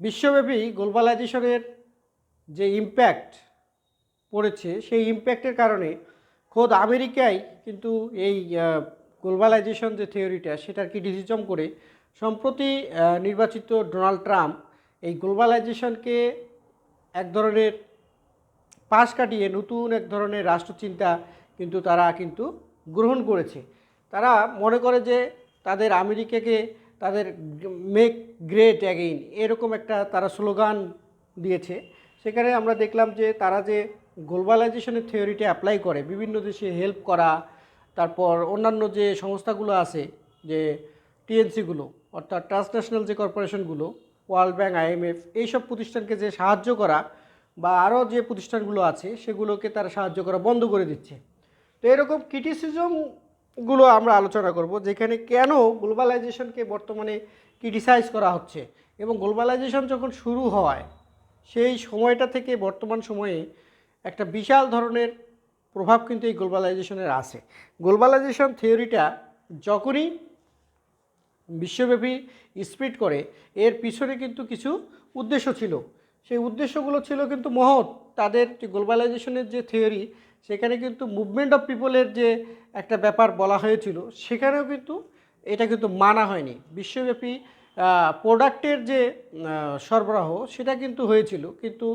বিশ্বব্যাপী গ্লোবালাইজেশনের যে ইম্প্যাক্ট পড়েছে, সেই ইম্প্যাক্টের কারণে খোদ আমেরিকায় কিন্তু এই গ্লোবালাইজেশন যে থিওরিটা, সেটার ক্রিটিসিজম করে সম্প্রতি নির্বাচিত ডোনাল্ড ট্রাম্প এই গ্লোবালাইজেশনকে এক ধরনের পাশ কাটিয়ে নতুন এক ধরনের রাষ্ট্রচিন্তা কিন্তু তারা কিন্তু গ্রহণ করেছে। তারা মনে করে যে তাদের আমেরিকাকে তাদের মেক গ্রেট অ্যাগেইন এরকম একটা তারা স্লোগান দিয়েছে। সেখানে আমরা দেখলাম যে তারা যে গ্লোবালাইজেশনের থিওরিটি অ্যাপ্লাই করে, বিভিন্ন দেশে হেল্প করা, তারপর অন্যান্য যে সংস্থাগুলো আছে, যে টিএনসিগুলো অর্থাৎ ট্রান্সন্যাশনাল যে কর্পোরেশনগুলো ওয়ার্ল্ড ব্যাংক আইএমএফ এইসব প্রতিষ্ঠানকে যে সাহায্য করা বা আরও যে প্রতিষ্ঠানগুলো আছে, সেগুলোকে তারা সাহায্য করা বন্ধ করে দিচ্ছে। তো এরকম ক্রিটিসিজমগুলো আমরা আলোচনা করব, যেখানে কেন গ্লোবালাইজেশনকে বর্তমানে ক্রিটিসাইজ করা হচ্ছে এবং গ্লোবালাইজেশন যখন শুরু হয়, সেই সময়টা থেকে বর্তমান সময়ে একটা বিশাল ধরনের প্রভাব কিন্তু এই গ্লোবালাইজেশনের আছে। গ্লোবালাইজেশন থিওরিটা যখনই বিশ্বব্যাপী স্প্রিড করে, এর পিছনে কিন্তু কিছু উদ্দেশ্য ছিল। সেই উদ্দেশ্যগুলো ছিল কিন্তু মহৎ। তাদের গ্লোবালাইজেশনের যে থিওরি সেখানে কিন্তু মুভমেন্ট অফ পিপলের যে একটা ব্যাপার বলা হয়েছিল, সেখানেও কিন্তু এটা কিন্তু মানা হয়নি। বিশ্বব্যাপী প্রোডাক্টের যে সরবরাহ, সেটা কিন্তু হয়েছিল, কিন্তু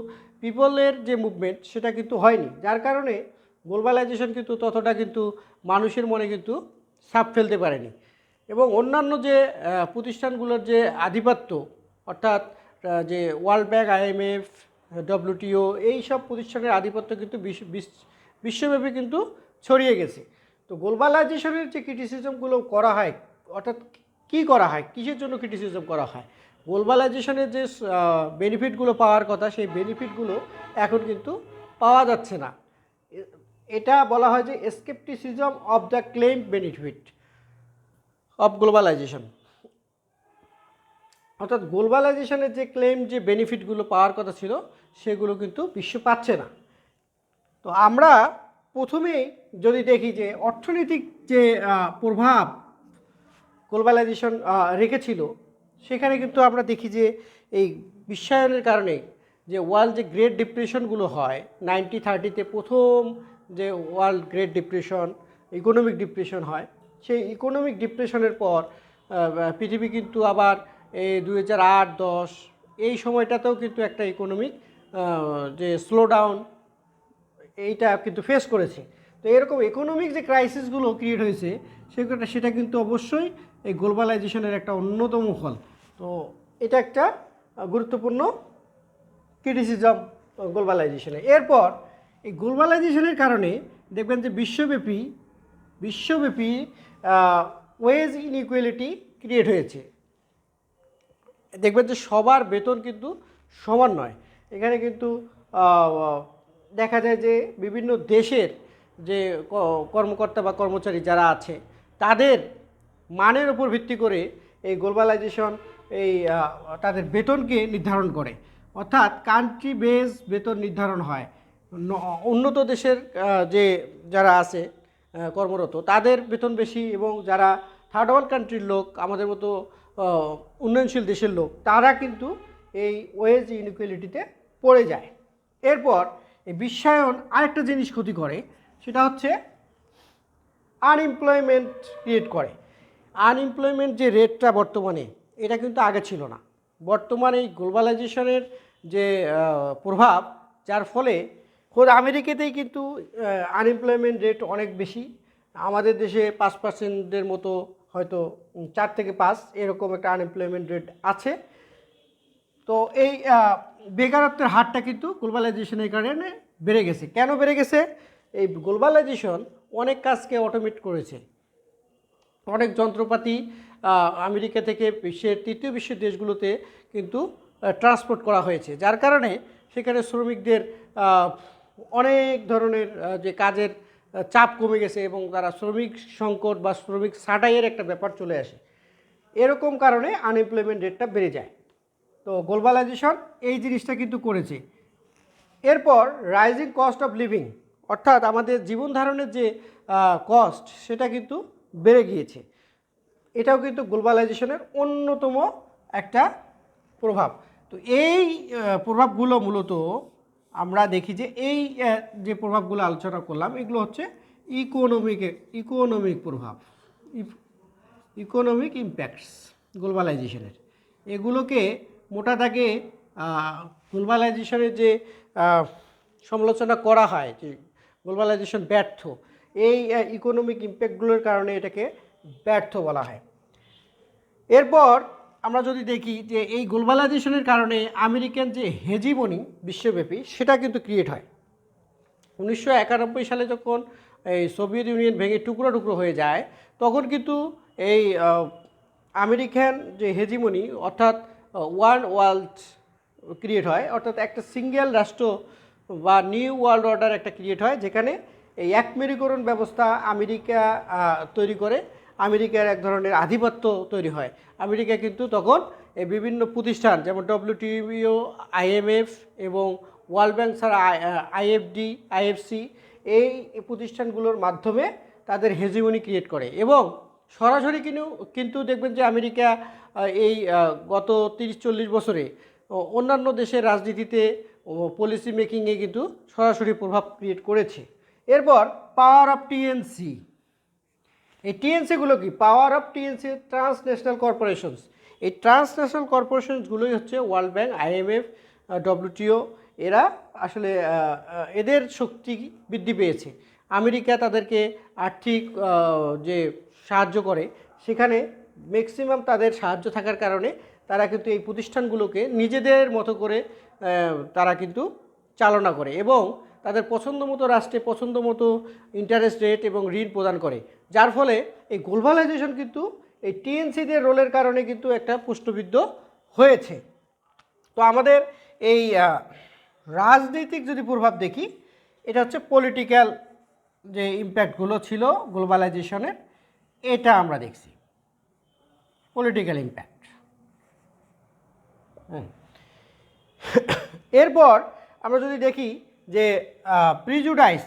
পিপলের যে মুভমেন্ট সেটা কিন্তু হয়নি। যার কারণে গ্লোবালাইজেশন কিন্তু ততটা কিন্তু মানুষের মনে কিন্তু ছাপ ফেলতে পারেনি। এবং অন্যান্য যে প্রতিষ্ঠানগুলোর যে আধিপত্য, অর্থাৎ যে ওয়ার্ল্ড ব্যাংক আইএমএফ ডব্লিউটিও এই সব প্রতিষ্ঠানের আধিপত্য কিন্তু বিশ্বব্যাপী কিন্তু ছড়িয়ে গেছে। তো গ্লোবালাইজেশনের যে ক্রিটিসিজমগুলো করা হয়, অর্থাৎ কি করা হয়, কিসের জন্য ক্রিটিসিজম করা হয়? গ্লোবালাইজেশনের যে বেনিফিটগুলো পাওয়ার কথা, সেই বেনিফিটগুলো এখন কিন্তু পাওয়া যাচ্ছে না। এটা বলা হয় যে scepticism of the claim benefit of globalisation অর্থাৎ গ্লোবালাইজেশনের যে ক্লেম যে বেনিফিটগুলো পাওয়ার কথা ছিল, সেগুলো কিন্তু বিশ্ব পাচ্ছে না। তো আমরা প্রথমেই যদি দেখি যে অর্থনৈতিক যে প্রভাব গ্লোবালাইজেশন রেখেছিল, সেখানে কিন্তু আমরা দেখি যে এই বিশ্বায়নের কারণে যে ওয়ার্ল্ড যে গ্রেট ডিপ্রেশনগুলো হয়, নাইনটি থার্টিতে প্রথম যে world great depression, economic depression হয়, সেই ইকোনমিক ডিপ্রেশনের পর পৃথিবী কিন্তু আবার এই দুই হাজার আট দশ, এই সময়টাতেও কিন্তু একটা ইকোনমিক যে স্লো ডাউন এইটা কিন্তু ফেস করেছে। তো এরকম ইকোনমিক যে ক্রাইসিসগুলো ক্রিয়েট হয়েছে সেগুলো সেটা কিন্তু অবশ্যই এই গ্লোবালাইজেশনের একটা অন্যতম ফল। তো এটা একটা গুরুত্বপূর্ণ ক্রিটিসিজম গ্লোবালাইজেশনে এরপর এই গ্লোবালাইজেশনের কারণে দেখবেন যে বিশ্বব্যাপী বিশ্বব্যাপী ওয়েজ ইনইকুয়ালিটি ক্রিয়েট হয়েছে। দেখবেন যে সবার বেতন কিন্তু সমান নয়। এখানে কিন্তু দেখা যায় যে বিভিন্ন দেশের যে কর্মকর্তা বা কর্মচারী যারা আছে, তাদের মানের উপর ভিত্তি করে এই গ্লোবালাইজেশন, এই তাদের বেতনকে নির্ধারণ করে। অর্থাৎ কান্ট্রি বেস বেতন নির্ধারণ হয়। উন্নত দেশের যে যারা আছে কর্মরত, তাদের বেতন বেশি এবং যারা থার্ড ওয়ার্ল্ড কান্ট্রির লোক, আমাদের মতো উন্নয়নশীল দেশের লোক, তারা কিন্তু এই ওয়েজ ইনইকুয়ালিটিতে পড়ে যায়। এরপর বিশ্বায়ন আরেকটা জিনিস ক্ষতি করে, সেটা হচ্ছে আনএমপ্লয়মেন্ট ক্রিয়েট করে। আনএমপ্লয়মেন্ট যে রেটটা বর্তমানে, এটা কিন্তু আগে ছিল না। বর্তমানে এই গ্লোবালাইজেশনের যে প্রভাব, যার ফলে খোদ আমেরিকাতেই কিন্তু আনএমপ্লয়মেন্ট রেট অনেক বেশি। আমাদের দেশে পাঁচ পার্সেন্টের মতো হয়তো চার থেকে পাঁচ এরকম একটা আনএমপ্লয়মেন্ট রেট আছে। তো এই বেকারত্বের হারটা কিন্তু গ্লোবালাইজেশনের কারণে বেড়ে গেছে। কেন বেড়ে গেছে? এই গ্লোবালাইজেশন অনেক কাজকে অটোমেট করেছে। অনেক যন্ত্রপাতি আমেরিকা থেকে বিশ্বের তৃতীয় বিশ্বের দেশগুলোতে কিন্তু ট্রান্সপোর্ট করা হয়েছে। যার কারণে সেখানে শ্রমিকদের অনেক ধরনের যে কাজের চাপ কমে গেছে এবং তারা শ্রমিক সংকট বা শ্রমিক ছাঁটাইয়ের একটা ব্যাপার চলে আসে। এরকম কারণে আনএমপ্লয়মেন্ট রেটটা বেড়ে যায়। তো গ্লোবালাইজেশন এই জিনিসটা কিন্তু করেছে। এরপর রাইজিং কস্ট অফ লিভিং অর্থাৎ আমাদের জীবন ধারণের যে কস্ট সেটা কিন্তু বেড়ে গিয়েছে। এটাও কিন্তু গ্লোবালাইজেশনের অন্যতম একটা প্রভাব। তো এই প্রভাবগুলো মূলত আমরা দেখি যে এই যে প্রভাবগুলো আলোচনা করলাম, এগুলো হচ্ছে ইকোনমিক ইকোনমিক প্রভাব। ইকোনমিক ইম্প্যাক্টস গ্লোবালাইজেশনের। এগুলোকে মোটা দাগে গ্লোবালাইজেশনের যে সমালোচনা করা হয়, যে গ্লোবালাইজেশন ব্যর্থ, এই ইকোনমিক ইম্প্যাক্টগুলোর কারণে এটাকে ব্যর্থ বলা হয়। এরপর আমরা যদি দেখি যে এই গ্লোবালাইজেশনের কারণে আমেরিকান যে হেজিমনি বিশ্বব্যাপী, সেটা কিন্তু ক্রিয়েট হয়। উনিশশো একানব্বই সালে যখন এই সোভিয়েত ইউনিয়ন ভেঙে টুকরো টুকরো হয়ে যায়, তখন কিন্তু এই আমেরিকান যে হেজিমনি, অর্থাৎ ওয়ান ওয়ার্ল্ড ক্রিয়েট হয়, অর্থাৎ একটা সিঙ্গেল রাষ্ট্র বা নিউ ওয়ার্ল্ড অর্ডার একটা ক্রিয়েট হয়, যেখানে এই এক মেরুকরণ ব্যবস্থা আমেরিকা তৈরি করে। আমেরিকার এক ধরনের আধিপত্য তৈরি হয়। আমেরিকা কিন্তু তখন এই বিভিন্ন প্রতিষ্ঠান, যেমন ডব্লিউটিও আইএমএফ এবং ওয়ার্ল্ড ব্যাংক ছাড়া আইএফডি আইএফসি এই প্রতিষ্ঠানগুলোর মাধ্যমে তাদের হেজিমনি ক্রিয়েট করে। এবং সরাসরি কিন্তু কিন্তু দেখবেন যে আমেরিকা এই গত তিরিশ, চল্লিশ বছরে অন্যান্য দেশের রাজনীতিতে পলিসি মেকিংয়ে কিন্তু সরাসরি প্রভাব ক্রিয়েট করেছে। এরপর পাওয়ার অফ টিএনসি এই টিএনসিগুলো কি? Power of TNC transnational corporations এই ট্রান্সন্যাশনাল কর্পোরেশনসগুলোই হচ্ছে ওয়ার্ল্ড ব্যাংক আইএমএফ ডব্লিউটিও এরা আসলে এদের শক্তি বৃদ্ধি পেয়েছে। আমেরিকা তাদেরকে আর্থিক যে সাহায্য করে, সেখানে ম্যাক্সিমাম তাদের সাহায্য থাকার কারণে তারা কিন্তু এই প্রতিষ্ঠানগুলোকে নিজেদের মতো করে তারা কিন্তু চালনা করে এবং তাদের পছন্দ মতো রাষ্ট্রে পছন্দ মতো ইন্টারেস্ট রেট এবং ঋণ প্রদান করে। যার ফলে এই গ্লোবালাইজেশন কিন্তু এই টিএনসিদের রোলের কারণে কিন্তু একটা পুষ্টবিদ্ধ হয়েছে। তো আমাদের এই রাজনৈতিক যদি প্রভাব দেখি, এটা হচ্ছে পলিটিক্যাল যে ইম্প্যাক্টগুলো ছিল গ্লোবালাইজেশনের এটা আমরা দেখছি। পলিটিক্যাল ইম্প্যাক্ট এরপর আমরা যদি দেখি যে প্রিজুডাইস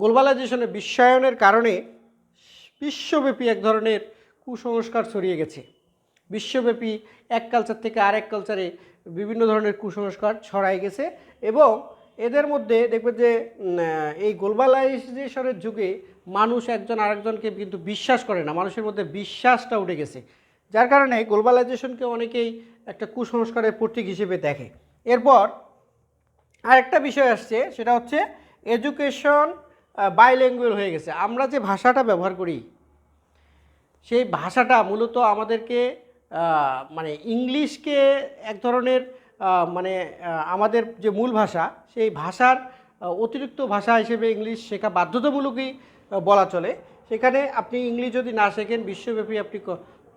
গ্লোবালাইজেশনের বিশ্বায়নের কারণে বিশ্বব্যাপী এক ধরনের কুসংস্কার ছড়িয়ে গেছে। বিশ্বব্যাপী এক কালচার থেকে আরেক কালচারে বিভিন্ন ধরনের কুসংস্কার ছড়াই গেছে এবং এদের মধ্যে দেখবেন যে এই গ্লোবালাইজেশনের যুগে মানুষ একজন আরেকজনকে কিন্তু বিশ্বাস করে না, মানুষের মধ্যে বিশ্বাসটা উঠে গেছে। যার কারণে গ্লোবালাইজেশনকে অনেকেই একটা কুসংস্কারের প্রতীক হিসেবে দেখে। এরপর আরেকটা বিষয় আসছে, সেটা হচ্ছে এডুকেশন বাইল্যাঙ্গুয়েল হয়ে গেছে। আমরা যে ভাষাটা ব্যবহার করি, সেই ভাষাটা মূলত আমাদেরকে মানে ইংলিশকে এক ধরনের মানে আমাদের যে মূল ভাষা, সেই ভাষার অতিরিক্ত ভাষা হিসেবে ইংলিশ শেখা বাধ্যতামূলকই বলা চলে। সেখানে আপনি ইংলিশ যদি না শেখেন, বিশ্বব্যাপী আপনি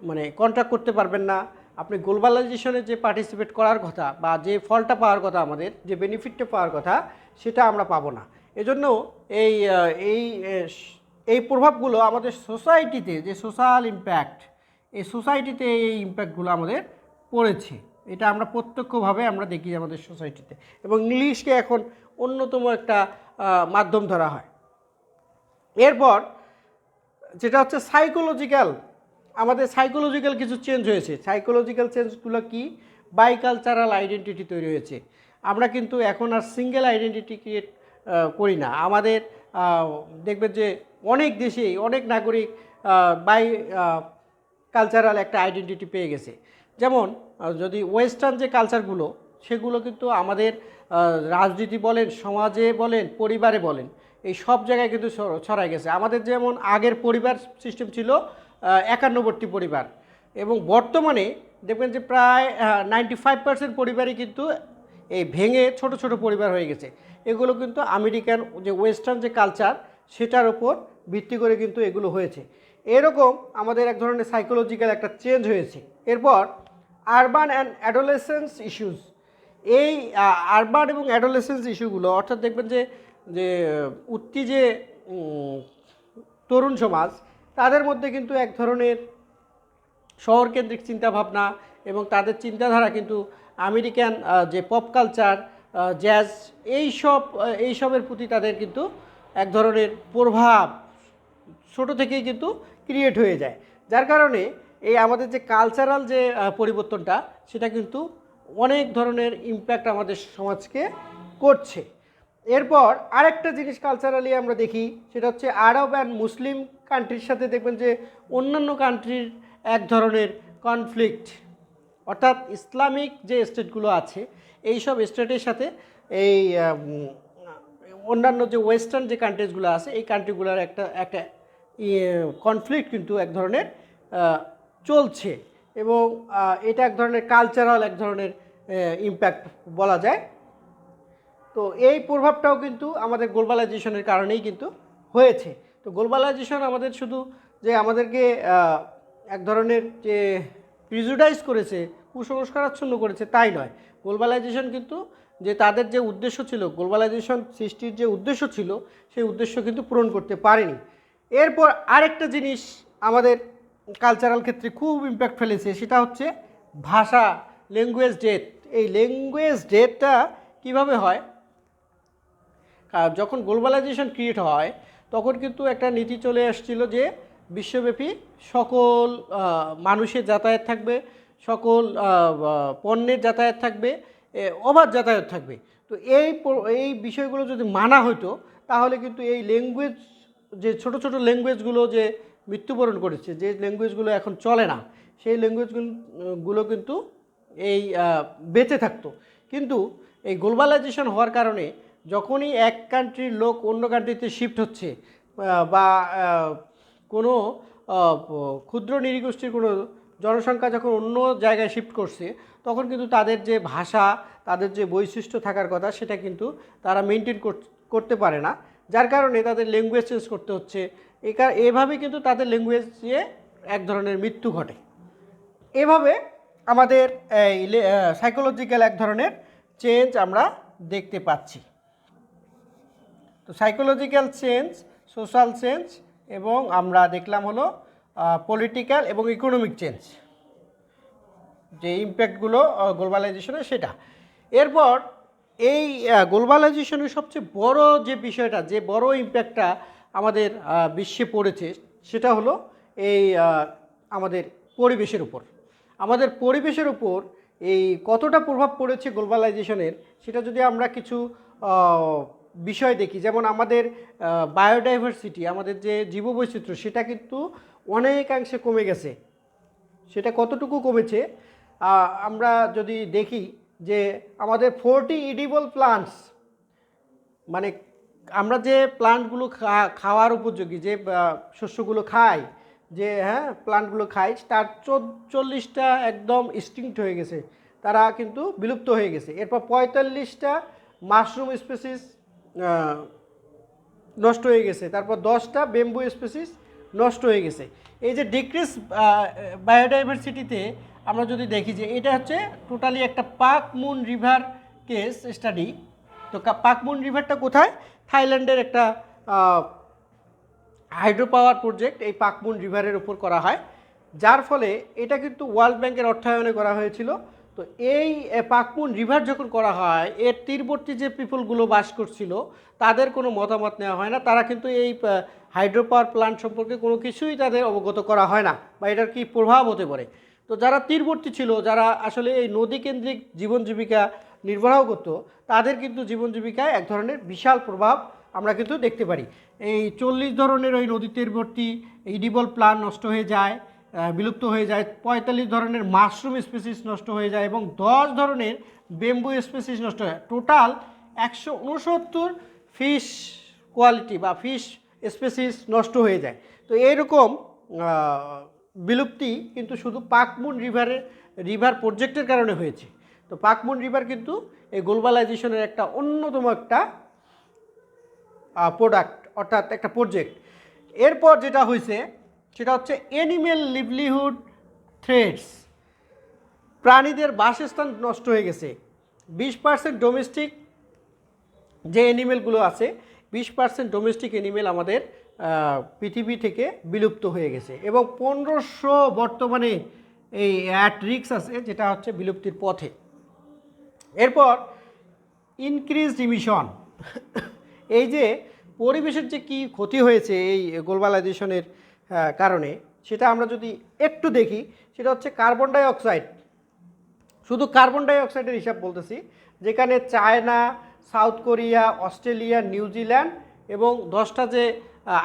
মানে কন্ট্যাক্ট করতে পারবেন না। আপনি গ্লোবালাইজেশনে যে পার্টিসিপেট করার কথা বা যে ফলটা পাওয়ার কথা আমাদের, যে বেনিফিটটা পাওয়ার কথা, সেটা আমরা পাবো না। এজন্য এই এই এই প্রভাবগুলো আমাদের সোসাইটিতে যে সোশ্যাল ইম্প্যাক্ট এই সোসাইটিতে এই ইম্প্যাক্টগুলো আমাদের পড়েছে। এটা আমরা প্রত্যক্ষভাবে আমরা দেখি আমাদের সোসাইটিতে এবং ইংলিশকে এখন অন্যতম একটা মাধ্যম ধরা হয়। এরপর যেটা হচ্ছে সাইকোলজিক্যাল আমাদের সাইকোলজিক্যাল কিছু চেঞ্জ হয়েছে। সাইকোলজিক্যাল চেঞ্জগুলো কি? বাইকালচারাল আইডেন্টিটি তৈরি হয়েছে। আমরা কিন্তু এখন আর সিঙ্গেল আইডেন্টিটি ক্রিয়েট করি না। আমাদের দেখবেন যে অনেক দেশেই অনেক নাগরিক বাই কালচারাল একটা আইডেন্টিটি পেয়ে গেছে। যেমন যদি ওয়েস্টার্ন যে কালচারগুলো সেগুলো কিন্তু আমাদের রাজনীতি বলেন, সমাজে বলেন, পরিবারে বলেন এই সব জায়গায় কিন্তু ছ- ছড়ায় গেছে। আমাদের যেমন আগের পরিবার সিস্টেম ছিল একান্নবর্তী পরিবার। এবং বর্তমানে দেখবেন যে প্রায় নাইনটি ফাইভ পার্সেন্ট পরিবারই কিন্তু এই ভেঙে ছোট ছোট পরিবার হয়ে গেছে। এগুলো কিন্তু আমেরিকান যে ওয়েস্টার্ন যে কালচার সেটার ওপর ভিত্তি করে কিন্তু এগুলো হয়েছে। এরকম আমাদের এক ধরনের সাইকোলজিক্যাল একটা চেঞ্জ হয়েছে। এরপর আরবান অ্যান্ড অ্যাডোলেসেন্স ইস্যুস এই আরবান এবং অ্যাডোলেসেন্স ইস্যুগুলো অর্থাৎ দেখবেন যে যে, উঠতি যে তরুণ সমাজ, তাদের মধ্যে কিন্তু এক ধরনের শহরকেন্দ্রিক চিন্তাভাবনা এবং তাদের চিন্তাধারা কিন্তু আমেরিকান যে পপ কালচার জ্যাজ এইসব এইসবের প্রতি তাদের কিন্তু এক ধরনের প্রভাব ছোট থেকেই কিন্তু ক্রিয়েট হয়ে যায়। যার কারণে এই আমাদের যে কালচারাল যে পরিবর্তনটা, সেটা কিন্তু অনেক ধরনের ইম্প্যাক্ট আমাদের সমাজকে করছে। এরপর আরেকটা জিনিস কালচারালি আমরা দেখি, সেটা হচ্ছে আরব অ্যান্ড মুসলিম কান্ট্রির সাথে দেখবেন যে অন্যান্য কান্ট্রির এক ধরনের কনফ্লিক্ট অর্থাৎ ইসলামিক যে স্টেটগুলো আছে এই সব স্টেটের সাথে এই অন্যান্য যে ওয়েস্টার্ন যে কান্ট্রিজগুলো আছে, এই কান্ট্রিগুলোর একটা একটা কনফ্লিক্ট কিন্তু এক ধরনের চলছে এবং এটা এক ধরনের কালচারাল এক ধরনের ইম্প্যাক্ট বলা যায়। তো এই প্রভাবটাও কিন্তু আমাদের গ্লোবালাইজেশনের কারণেই কিন্তু হয়েছে। তো গ্লোবালাইজেশন আমাদের শুধু যে আমাদেরকে এক ধরনের যে প্রিজুডাইজ করেছে, কুসংস্কারাচ্ছন্ন করেছে তাই নয়। গ্লোবালাইজেশন কিন্তু যে তাদের যে উদ্দেশ্য ছিল, গ্লোবালাইজেশন সৃষ্টির যে উদ্দেশ্য ছিল, সেই উদ্দেশ্য কিন্তু পূরণ করতে পারেনি। এরপর আরেকটা জিনিস আমাদের কালচারাল ক্ষেত্রে খুব ইম্প্যাক্ট ফেলেছে, সেটা হচ্ছে ভাষা ল্যাঙ্গুয়েজ ডেথ এই ল্যাঙ্গুয়েজ ডেথটা কীভাবে হয়? যখন গ্লোবালাইজেশন ক্রিয়েট হয়, তখন কিন্তু একটা নীতি চলে আসছিল যে বিশ্বব্যাপী সকল মানুষের যাতায়াত থাকবে, সকল পণ্যের যাতায়াত থাকবে অবাধ যাতায়াত থাকবে। তো এই এই বিষয়গুলো যদি মানা হতো তাহলে কিন্তু এই ল্যাঙ্গুয়েজ যে ছোট ছোট ল্যাঙ্গুয়েজগুলো যে মৃত্যুবরণ করেছে, যে ল্যাঙ্গুয়েজগুলো এখন চলে না, সেই ল্যাঙ্গুয়েজগুলো কিন্তু এই বেঁচে থাকতো। কিন্তু এই গ্লোবালাইজেশন হওয়ার কারণে যখনই এক কান্ট্রির লোক অন্য কান্ট্রিতে শিফট হচ্ছে বা কোনো ক্ষুদ্র নৃগোষ্ঠীর কোনো জনসংখ্যা যখন অন্য জায়গায় শিফট করছে, তখন কিন্তু তাদের যে ভাষা, তাদের যে বৈশিষ্ট্য থাকার কথা, সেটা কিন্তু তারা মেনটেন করতে পারে না। যার কারণে তাদের ল্যাঙ্গুয়েজ চেঞ্জ করতে হচ্ছে। এভাবে কিন্তু তাদের ল্যাঙ্গুয়েজে এক ধরনের মৃত্যু ঘটে। এভাবে আমাদের সাইকোলজিক্যাল এক ধরনের চেঞ্জ আমরা দেখতে পাচ্ছি। তো সাইকোলজিক্যাল চেঞ্জ সোশ্যাল চেঞ্জ এবং আমরা দেখলাম হলো পলিটিক্যাল এবং ইকোনমিক চেঞ্জ যে ইম্প্যাক্টগুলো গ্লোবালাইজেশনের সেটা। এরপর এই গ্লোবালাইজেশনের সবচেয়ে বড় যে বিষয়টা, যে বড় ইম্প্যাক্টটা আমাদের বিশ্বে পড়েছে, সেটা হলো এই আমাদের পরিবেশের উপর। আমাদের পরিবেশের উপর এই কতটা প্রভাব পড়েছে গ্লোবালাইজেশনের সেটা যদি আমরা কিছু বিষয় দেখি, যেমন আমাদের বায়োডাইভার্সিটি আমাদের যে জীববৈচিত্র্য, সেটা কিন্তু অনেকাংশে কমে গেছে। সেটা কতটুকু কমেছে? আমরা যদি দেখি যে আমাদের ফোরটি ইডিবল প্লান্টস মানে আমরা যে প্লান্টগুলো খাওয়ার উপযোগী, যে শস্যগুলো খাই, যে হ্যাঁ প্লান্টগুলো খাই, তার চল্লিশটা একদম এক্সটিংক্ট হয়ে গেছে। তারা কিন্তু বিলুপ্ত হয়ে গেছে। এরপর পঁয়তাল্লিশটা মাশরুম স্পেসিস নষ্ট হয়ে গেছে। তারপর দশটা বেম্বু স্পেসিস নষ্ট হয়ে গেছে। এই যে ডিক্রিস বায়োডাইভার্সিটিতে আমরা যদি দেখি যে এটা হচ্ছে টোটালি একটা পাক মুন রিভার কেস স্টাডি তো কা- পাক মুন রিভারটা কোথায়? থাইল্যান্ডের একটা হাইড্রো পাওয়ার প্রজেক্ট এই পাকমুন রিভারের উপর করা হয়। যার ফলে এটা কিন্তু ওয়ার্ল্ড ব্যাংকের অর্থায়নে করা হয়েছিল। তো এই পাকমুন রিভার যখন করা হয়, এর তীরবর্তী যে পিপলগুলো বাস করছিল, তাদের কোনো মতামত নেওয়া হয় না। তারা কিন্তু এই হাইড্রো পাওয়ার প্ল্যান্ট সম্পর্কে কোনো কিছুই তাদের অবগত করা হয় না বা এটার কী প্রভাব হতে পারে? তো যারা তীরবর্তী ছিল, যারা আসলে এই নদী কেন্দ্রিক জীবন জীবিকা নির্বাহ করতো, তাদের কিন্তু জীবন জীবিকায় এক ধরনের বিশাল প্রভাব আমরা কিন্তু দেখতে পারি। এই চল্লিশ ধরনের ওই নদী তীরবর্তী ইডিবল প্লান নষ্ট হয়ে যায় বিলুপ্ত হয়ে যায়। পঁয়তাল্লিশ ধরনের মাশরুম স্পেসিস নষ্ট হয়ে যায় এবং দশ ধরনের বেম্বু স্পেসিস নষ্ট হয় টোটাল একশো উনসত্তর ফিশ কোয়ালিটি বা ফিশ স্পেসিস নষ্ট হয়ে যায়। তো এইরকম আহ, বিলুপ্তি কিন্তু শুধু পাকমুন রিভারের রিভার প্রজেক্টের কারণে হয়েছে। তো পাকমুন রিভার কিন্তু এই গ্লোবালাইজেশনের একটা অন্যতম একটা প্রোডাক্ট অর্থাৎ একটা প্রজেক্ট এরপর যেটা হয়েছে সেটা হচ্ছে অ্যানিমেল লিভলিহুড থ্রেডস প্রাণীদের বাসস্থান নষ্ট হয়ে গেছে। বিশ পার্সেন্ট ডোমেস্টিক যে অ্যানিমেলগুলো আছে, বিশ পার্সেন্ট ডোমেস্টিক অ্যানিমেল আমাদের পৃথিবী থেকে বিলুপ্ত হয়ে গেছে। এবং পনেরোশো বর্তমানে এই অ্যাট রিক্স আছে, যেটা হচ্ছে বিলুপ্তির পথে। এরপর ইনক্রিজ ইমিশন এই যে পরিবেশের যে কি ক্ষতি হয়েছে এই গ্লোবালাইজেশনের কারণে সেটা আমরা যদি একটু দেখি, সেটা হচ্ছে কার্বন ডাই অক্সাইড শুধু কার্বন ডাই অক্সাইডের হিসাব বলতেছি, যেখানে China, South Korea, Australia New Zealand এবং দশটা যে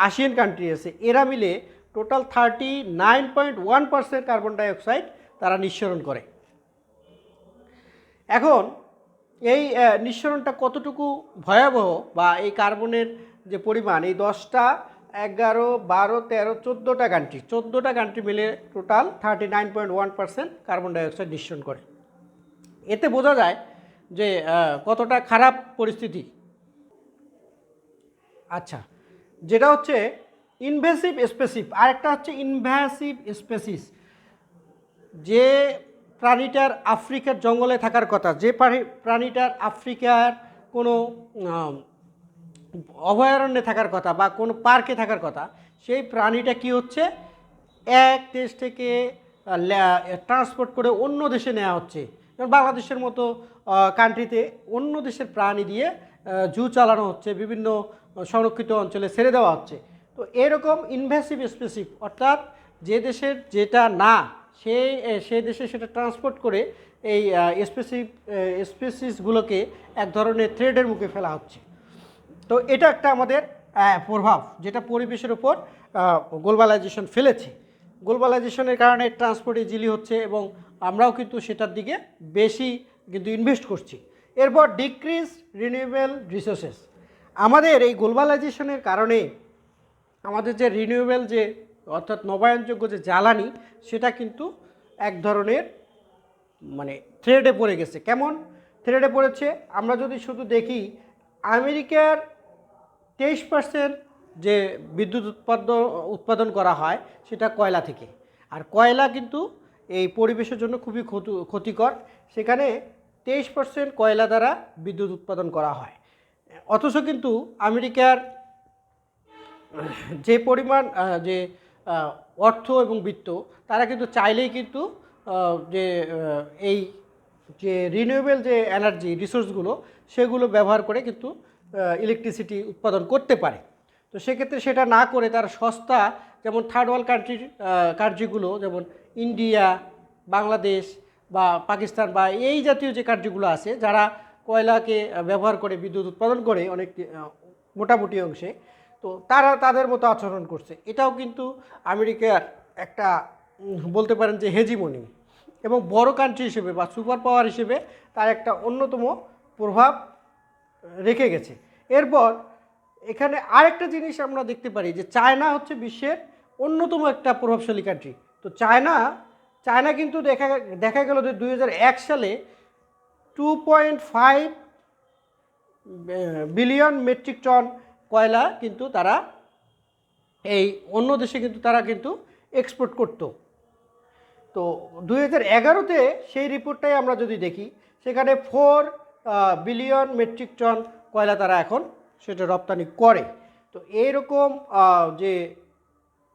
আসিয়ান কান্ট্রি আছে, এরা মিলে total thirty nine point one percent carbon dioxide তারা নিঃসরণ করে। এখন এই নিঃসরণটা কতটুকু ভয়াবহ বা এই কার্বনের যে পরিমাণ, এই দশটা এগারো, বারো, তেরো, চোদ্দোটা কান্ট্রি চোদ্দোটা কান্ট্রি মিলে total thirty nine point one percent carbon dioxide নিঃসরণ করে। এতে বোঝা যায় যে কতটা খারাপ পরিস্থিতি। আচ্ছা যেটা হচ্ছে ইনভেসিভ স্পেসিভ আরেকটা হচ্ছে ইনভ্যাসিভ স্পেসিস যে প্রাণীটার আফ্রিকার জঙ্গলে থাকার কথা, যে প্রাণী- প্রাণীটার আফ্রিকার কোনো অভয়ারণ্যে থাকার কথা বা কোনো পার্কে থাকার কথা, সেই প্রাণীটা কি হচ্ছে? এক দেশ থেকে ট্রান্সপোর্ট করে অন্য দেশে নেওয়া হচ্ছে। যেমন বাংলাদেশের মতো কান্ট্রিতে অন্য দেশের প্রাণী দিয়ে জু চালানো হচ্ছে, বিভিন্ন সংরক্ষিত অঞ্চলে ছেড়ে দেওয়া হচ্ছে। তো এরকম ইনভেসিভ স্পেসিভ অর্থাৎ যে দেশের যেটা না সেই সেই দেশে সেটা ট্রান্সপোর্ট করে এই স্পেসিফ স্পেসিসগুলোকে এক ধরনের থ্রেডের মুখে ফেলা হচ্ছে। তো এটা একটা আমাদের প্রভাব যেটা পরিবেশের উপর গ্লোবালাইজেশন ফেলেছে। গ্লোবালাইজেশনের কারণে ট্রান্সপোর্ট ইজিলি হচ্ছে এবং আমরাও কিন্তু সেটার দিকে বেশি কিন্তু ইনভেস্ট করছি। এরপর ডিক্রিজ রিনিউয়েবল রিসোর্সেস আমাদের এই গ্লোবালাইজেশনের কারণে আমাদের যে রিনিউয়েবল যে, অর্থাৎ নবায়নযোগ্য যে জ্বালানি, সেটা কিন্তু এক ধরনের মানে থ্রেডে পড়ে গেছে। কেমন? থ্রেডে পড়েছে, আমরা যদি শুধু দেখি, আমেরিকার তেইশ পার্সেন্ট যে বিদ্যুৎ উৎপাদন উৎপাদন করা হয় সেটা কয়লা থেকে। আর কয়লা কিন্তু এই পরিবেশের জন্য খুবই ক্ষতি- ক্ষতিকর। সেখানে তেইশ পার্সেন্ট কয়লা দ্বারা বিদ্যুৎ উৎপাদন করা হয়। অথচ কিন্তু আমেরিকার যে পরিমাণ যে অর্থ এবং বিত্ত, তারা কিন্তু চাইলেই কিন্তু যে এই যে রিনিউয়েবল যে এনার্জি রিসোর্সগুলো সেগুলো ব্যবহার করে কিন্তু ইলেকট্রিসিটি উৎপাদন করতে পারে। তো সেক্ষেত্রে সেটা না করে তারা সস্তা যেমন থার্ড ওয়ার্ল্ড কান্ট্রির কান্ট্রিগুলো যেমন ইন্ডিয়া বাংলাদেশ বা পাকিস্তান বা এই জাতীয় যে কান্ট্রিগুলো আছে, যারা কয়লাকে ব্যবহার করে বিদ্যুৎ উৎপাদন করে অনেক মোটামুটি অংশে, তো তারা তাদের মতো আচরণ করছে। এটাও কিন্তু আমেরিকার একটা বলতে পারেন যে হেজিমনি এবং বড় কান্ট্রি হিসেবে বা সুপার পাওয়ার হিসেবে তার একটা অন্যতম প্রভাব রেখে গেছে। এরপর এখানে আরেকটা জিনিস আমরা দেখতে পারি যে চায়না হচ্ছে বিশ্বের অন্যতম একটা প্রভাবশালী কান্ট্রি তো চায়না চায়না কিন্তু দেখা দেখা গেল যে দুই হাজার এক সালে two point five billion metric ton কয়লা কিন্তু তারা এই অন্য দেশে কিন্তু তারা কিন্তু এক্সপোর্ট করতো। তো দুই হাজার এগারোতে সেই রিপোর্টটাই আমরা যদি দেখি, সেখানে ফোর বিলিয়ন মেট্রিক টন কয়লা তারা এখন সেটা রপ্তানি করে। তো এইরকম যে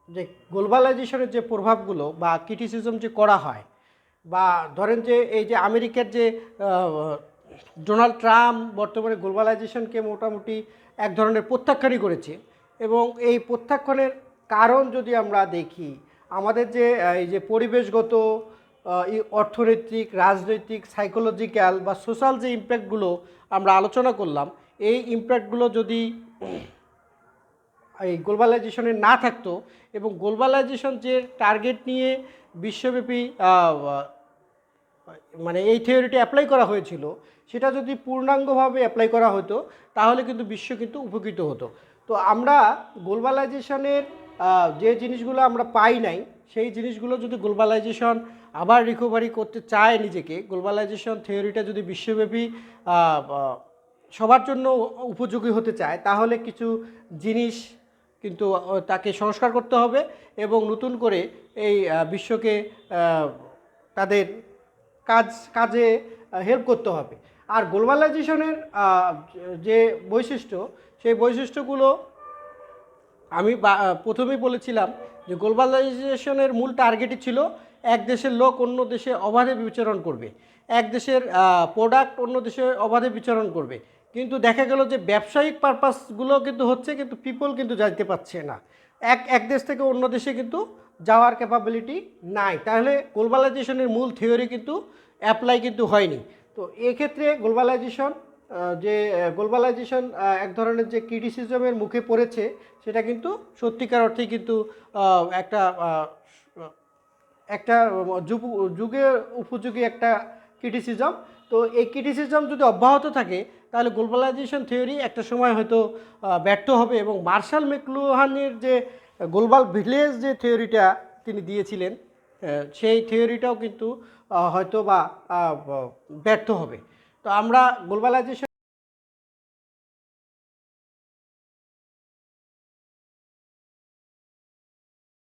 যে গ্লোবালাইজেশনের যে প্রভাবগুলো বা ক্রিটিসিজম যে করা হয় বা ধরেন যে এই যে আমেরিকার যে ডোনাল্ড ট্রাম্প বর্তমানে গ্লোবালাইজেশনকে মোটামুটি এক ধরনের প্রত্যাখ্যানই করেছে এবং এই প্রত্যাখ্যানের কারণ যদি আমরা দেখি, আমাদের যে এই যে পরিবেশগত অর্থনৈতিক, রাজনৈতিক সাইকোলজিক্যাল বা সোশ্যাল যে ইম্প্যাক্টগুলো আমরা আলোচনা করলাম এই ইম্প্যাক্টগুলো যদি এই গ্লোবালাইজেশনে না থাকতো এবং গ্লোবালাইজেশন যে টার্গেট নিয়ে বিশ্বব্যাপী মানে এই থিওরিটি অ্যাপ্লাই করা হয়েছিল, সেটা যদি পূর্ণাঙ্গভাবে অ্যাপ্লাই করা হতো, তাহলে কিন্তু বিশ্ব কিন্তু উপকৃত হতো। তো আমরা গ্লোবালাইজেশনের যে জিনিসগুলো আমরা পাই নাই, সেই জিনিসগুলো যদি গ্লোবালাইজেশন আবার রিকভারি করতে চায় নিজেকে, গ্লোবালাইজেশন থিওরিটা যদি বিশ্বব্যাপী সবার জন্য উপযোগী হতে চায়, তাহলে কিছু জিনিস কিন্তু তাকে সংস্কার করতে হবে এবং নতুন করে এই বিশ্বকে তাদের কাজ, কাজে হেল্প করতে হবে। আর গ্লোবালাইজেশনের যে বৈশিষ্ট্য, সেই বৈশিষ্ট্যগুলো আমি প্রথমেই বলেছিলাম যে গ্লোবালাইজেশনের মূল টার্গেটই ছিল এক দেশের লোক অন্য দেশে অবাধে বিচরণ করবে, এক দেশের প্রোডাক্ট অন্য দেশে অবাধে বিচরণ করবে। কিন্তু দেখা গেল যে ব্যবসায়িক পারপাসগুলো কিন্তু হচ্ছে কিন্তু পিপল কিন্তু যাইতে পারছে না। এক এক দেশ থেকে অন্য দেশে কিন্তু যাওয়ার ক্যাপাবিলিটি নাই। তাহলে গ্লোবালাইজেশনের মূল থিওরি কিন্তু অ্যাপ্লাই কিন্তু হয়নি। তো এক্ষেত্রে গ্লোবালাইজেশন যে গ্লোবালাইজেশন এক ধরনের যে ক্রিটিসিজমের মুখে পড়েছে, সেটা কিন্তু সত্যিকার অর্থে কিন্তু একটা একটা যুগ, যুগের উপযোগী একটা ক্রিটিসিজম তো এই ক্রিটিসিজম যদি অব্যাহত থাকে তাহলে গ্লোবালাইজেশন থিওরি একটা সময় হয়তো ব্যর্থ হবে এবং মার্শাল মেকলুহানের যে গ্লোবাল ভিলেজ যে থিওরিটা তিনি দিয়েছিলেন সেই থিওরিটাও কিন্তু হয়তো বা ব্যর্থ হবে। তো আমরা গ্লোবালাইজেশন